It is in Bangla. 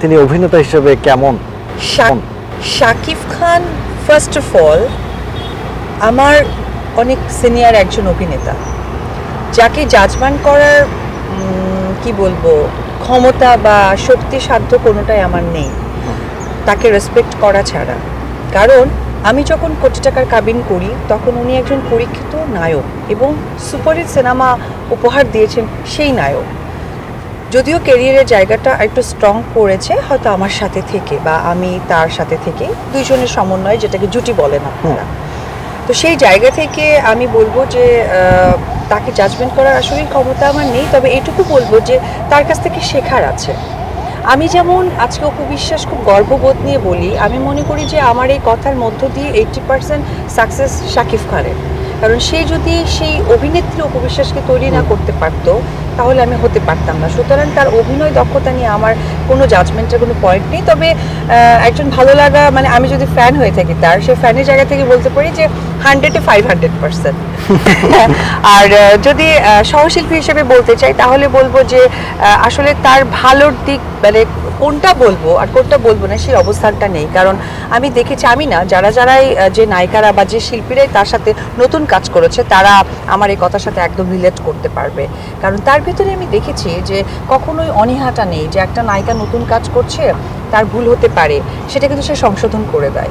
তিনি অভিনেতা হিসেবে কেমন? Shakib Khan first of all আমার অনেক সিনিয়র একজন অভিনেতা। যাকে জাজমেন্ট করার কি বলব ক্ষমতা বা শক্তি সাধ্য কোনোটাই আমার নেই। তাকে রেসপেক্ট করা ছাড়া। কারণ আমি যখন কোটি টাকার কাবিন করি তখন উনি একজন পরীক্ষিত নায়ক এবং সুপারহিট সিনেমা উপহার দিয়েছেন সেই নায়ক। যদিও ক্যারিয়ারের জায়গাটা একটু স্ট্রং করেছে হয়তো আমার সাথে থেকে বা আমি তার সাথে থেকে দুইজনের সমন্বয় যেটাকে জুটি বলেন আপনারা। তো সেই জায়গা থেকে আমি বলব যে তাকে জাজমেন্ট করার আসলেই ক্ষমতা আমার নেই তবে এটুকু বলব যে তার কাছ থেকে শেখার আছে। আমি যেমন আজকে অপবিশ্বাস খুব গর্ববোধ নিয়ে বলি আমি মনে করি যে আমার এই কথার মধ্য দিয়ে এইটটি পার্সেন্ট সাকসেস শাকিব খানের। কারণ সে যদি সেই অভিনেত্রী অপবিশ্বাসকে তৈরি না করতে পারতো তাহলে আমি হতে পারতাম না। সুতরাং তার অভিনয় দক্ষতা নিয়ে আমার কোনো জাজমেন্টের কোনো পয়েন্ট নেই। তবে একজন ভালো লাগা মানে আমি যদি ফ্যান হয়ে থাকি তার, সে ফ্যানের জায়গা থেকে বলতে পারি যে হান্ড্রেডে ফাইভ হান্ড্রেড পার্সেন্ট আর যদি সহশিল্পী হিসেবে বলতে চাই, তাহলে বলব যে আসলে তার ভালোর দিক মানে কোনটা বলব আর কোনটা বলব না সেই অবস্থানটা নেই। কারণ আমি দেখেছি, আমি না, যারা যারাই যে নায়িকারা বা যে শিল্পীরাই তার সাথে নতুন কাজ করেছে, তারা আমার এই কথার সাথে একদম রিলেট করতে পারবে। কারণ তার ভিতরে আমি দেখেছি যে কখনোই অনীহাটা নেই যে একটা নায়িকা নতুন কাজ করছে, তার ভুল হতে পারে, সেটা কিন্তু সে সংশোধন করে দেয়।